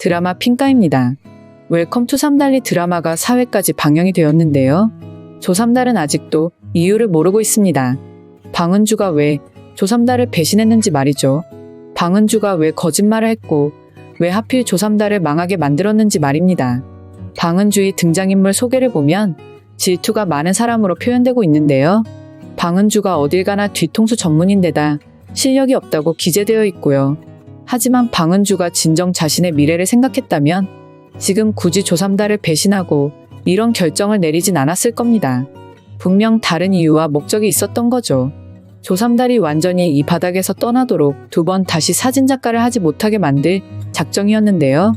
드라마 핑가입니다. 웰컴 투 삼달리 드라마가 4회까지 방영이 되었는데요. 조삼달은 아직도 이유를 모르고 있습니다. 방은주가 왜 조삼달을 배신했는지 말이죠. 방은주가 왜 거짓말을 했고 왜 하필 조삼달을 망하게 만들었는지 말입니다. 방은주의 등장인물 소개를 보면 질투가 많은 사람으로 표현되고 있는데요. 방은주가 어딜 가나 뒤통수 전문인데다 실력이 없다고 기재되어 있고요. 하지만 방은주가 진정 자신의 미래를 생각했다면 지금 굳이 조삼달을 배신하고 이런 결정을 내리진 않았을 겁니다. 분명 다른 이유와 목적이 있었던 거죠. 조삼달이 완전히 이 바닥에서 떠나도록 두 번 다시 사진작가를 하지 못하게 만들 작정이었는데요.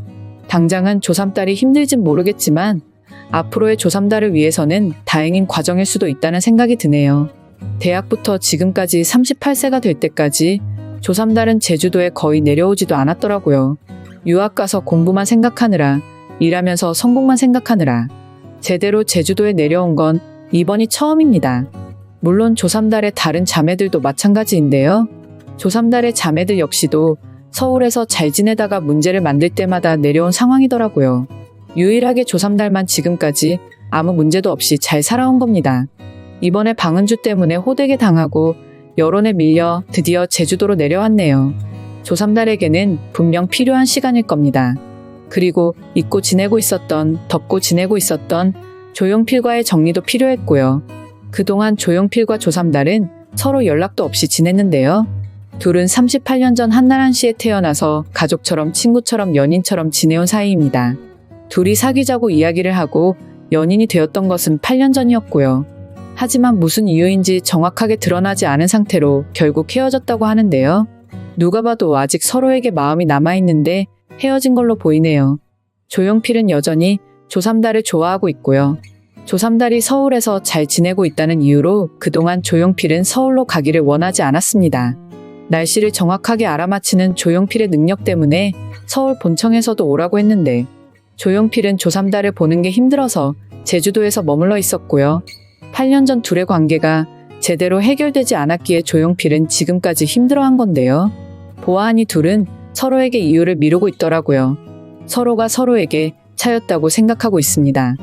당장은 조삼달이 힘들진 모르겠지만 앞으로의 조삼달을 위해서는 다행인 과정일 수도 있다는 생각이 드네요. 대학부터 지금까지 38세가 될 때까지 조삼달은 제주도에 거의 내려오지도 않았더라고요. 유학 가서 공부만 생각하느라 일하면서 성공만 생각하느라 제대로 제주도에 내려온 건 이번이 처음입니다. 물론 조삼달의 다른 자매들도 마찬가지인데요. 조삼달의 자매들 역시도 서울에서 잘 지내다가 문제를 만들 때마다 내려온 상황이더라고요. 유일하게 조삼달만 지금까지 아무 문제도 없이 잘 살아온 겁니다. 이번에 방은주 때문에 호되게 당하고 여론에 밀려 드디어 제주도로 내려왔네요. 조삼달에게는 분명 필요한 시간일 겁니다. 그리고 잊고 지내고 있었던, 덮고 지내고 있었던 조용필과의 정리도 필요했고요. 그동안 조용필과 조삼달은 서로 연락도 없이 지냈는데요. 둘은 38년 전 한나란시에 태어나서 가족처럼 친구처럼 연인처럼 지내온 사이입니다. 둘이 사귀자고 이야기를 하고 연인이 되었던 것은 8년 전이었고요. 하지만 무슨 이유인지 정확하게 드러나지 않은 상태로 결국 헤어졌다고 하는데요. 누가 봐도 아직 서로에게 마음이 남아있는데 헤어진 걸로 보이네요. 조용필은 여전히 조삼달을 좋아하고 있고요. 조삼달이 서울에서 잘 지내고 있다는 이유로 그동안 조용필은 서울로 가기를 원하지 않았습니다. 날씨를 정확하게 알아맞히는 조용필의 능력 때문에 서울 본청에서도 오라고 했는데 조용필은 조삼달을 보는 게 힘들어서 제주도에서 머물러 있었고요. 8년 전 둘의 관계가 제대로 해결되지 않았기에 조용필은 지금까지 힘들어한 건데요. 보아하니 둘은 서로에게 이유를 미루고 있더라고요. 서로가 서로에게 차였다고 생각하고 있습니다.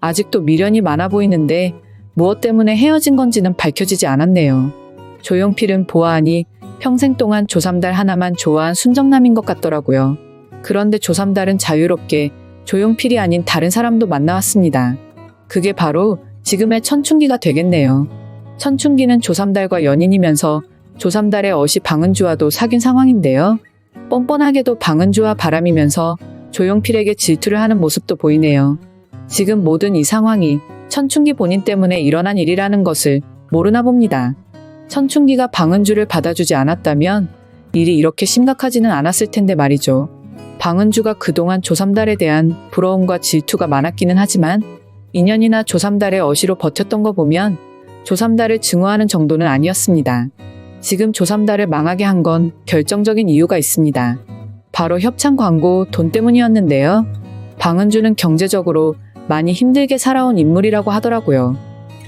아직도 미련이 많아 보이는데 무엇 때문에 헤어진 건지는 밝혀지지 않았네요. 조용필은 보아하니 평생 동안 조삼달 하나만 좋아한 순정남인 것 같더라고요. 그런데 조삼달은 자유롭게 조용필이 아닌 다른 사람도 만나왔습니다. 그게 바로 지금의 천춘기가 되겠네요. 천춘기는 조삼달과 연인이면서 조삼달의 어시 방은주와도 사귄 상황인데요. 뻔뻔하게도 방은주와 바람이면서 조용필에게 질투를 하는 모습도 보이네요. 지금 모든 이 상황이 천춘기 본인 때문에 일어난 일이라는 것을 모르나 봅니다. 천춘기가 방은주를 받아주지 않았다면 일이 이렇게 심각하지는 않았을 텐데 말이죠. 방은주가 그동안 조삼달에 대한 부러움과 질투가 많았기는 하지만 인연이나 조삼달의 어시로 버텼던 거 보면 조삼달을 증오하는 정도는 아니었습니다. 지금 조삼달을 망하게 한 건 결정적인 이유가 있습니다. 바로 협찬 광고 돈 때문이었는데요. 방은주는 경제적으로 많이 힘들게 살아온 인물이라고 하더라고요.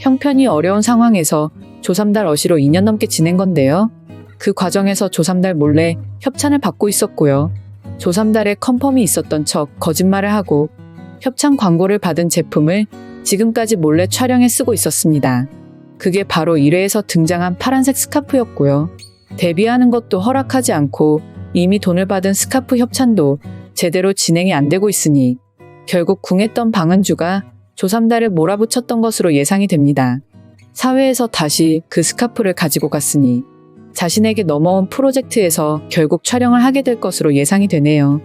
형편이 어려운 상황에서 조삼달 어시로 2년 넘게 지낸 건데요. 그 과정에서 조삼달 몰래 협찬을 받고 있었고요. 조삼달의 컨펌이 있었던 척 거짓말을 하고 협찬 광고를 받은 제품을 지금까지 몰래 촬영해 쓰고 있었습니다. 그게 바로 1회에서 등장한 파란색 스카프였고요. 데뷔하는 것도 허락하지 않고 이미 돈을 받은 스카프 협찬도 제대로 진행이 안 되고 있으니 결국 궁했던 방은주가 조삼달을 몰아붙였던 것으로 예상이 됩니다. 사회에서 다시 그 스카프를 가지고 갔으니 자신에게 넘어온 프로젝트에서 결국 촬영을 하게 될 것으로 예상이 되네요.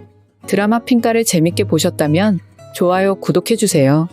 드라마 핑가를 재밌게 보셨다면 좋아요, 구독해주세요.